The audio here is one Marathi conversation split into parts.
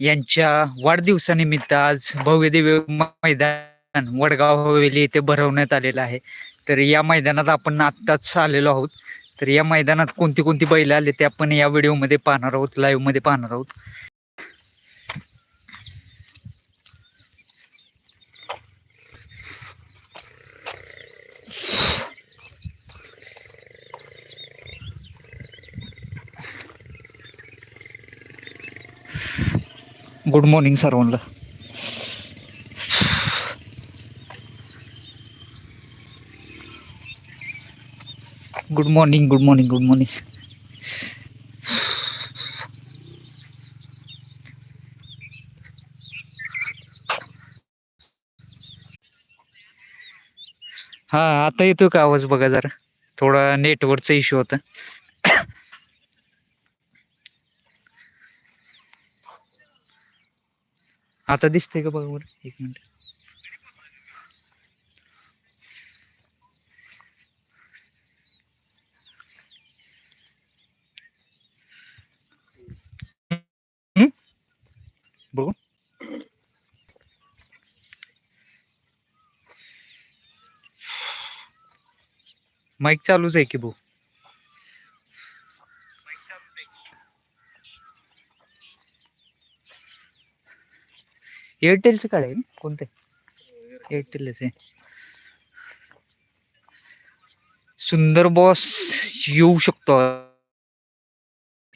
यांच्या वाढदिवसानिमित्त आज भव्य दिव्य मैदान वडगाव हवेली इथे भरवण्यात आलेलं आहे. तर या मैदानात आपण आत्ताच आलेलो आहोत. तर या मैदानात कोणती कोणती बैल आले ते आपण या व्हिडिओमध्ये पाहणार आहोत लाईव्हमध्ये पाहणार आहोत. गुड मॉर्निंग सर्वांना good morning good morning good morning हा आता येतो का आवाज बघा जरा? थोडा नेटवर्कचा इश्यू होता. आता दिसतंय का बघा बरं? एक मिनिट. बघू. माईक चालूच आहे की भाऊ? एअरटेलचं काढ आहे कोणते? एअरटेलच. आहे सुंदर बॉस येऊ शकतो.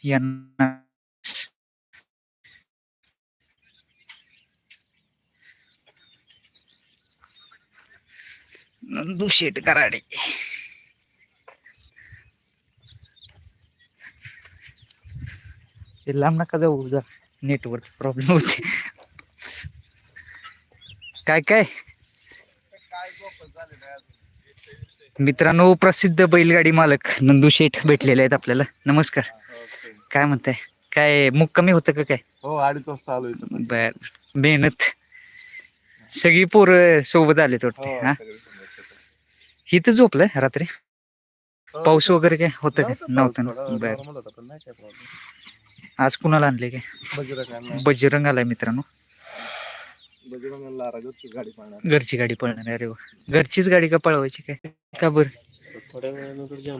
यांना. नंदू शेट कराडे. लांब नका जाऊ जा नेटवर्क प्रॉब्लेम होते. काय काय? मित्रांनो प्रसिद्ध बैलगाडी मालक नंदू शेठ भेटलेले आहेत आपल्याला. नमस्कार. काय म्हणताय? काय मुक्कामी होतं का काय? हो अडीच वाजता आलो बर. मेहनत. सगळी पोरं सोबत आलेत वाटते हो, हा. इथं झोपलंय रात्री? हो, पाऊस वगैरे काय होतं का? नव्हता बर. आज कुणाला आणले काय. बजरंग आलाय मित्रांनो. गाडी घरची गाडी पळणार आहे. अरे वा. घरचीच गाडी का पळवायची काय? का बरं? थोड्या वेळानंतर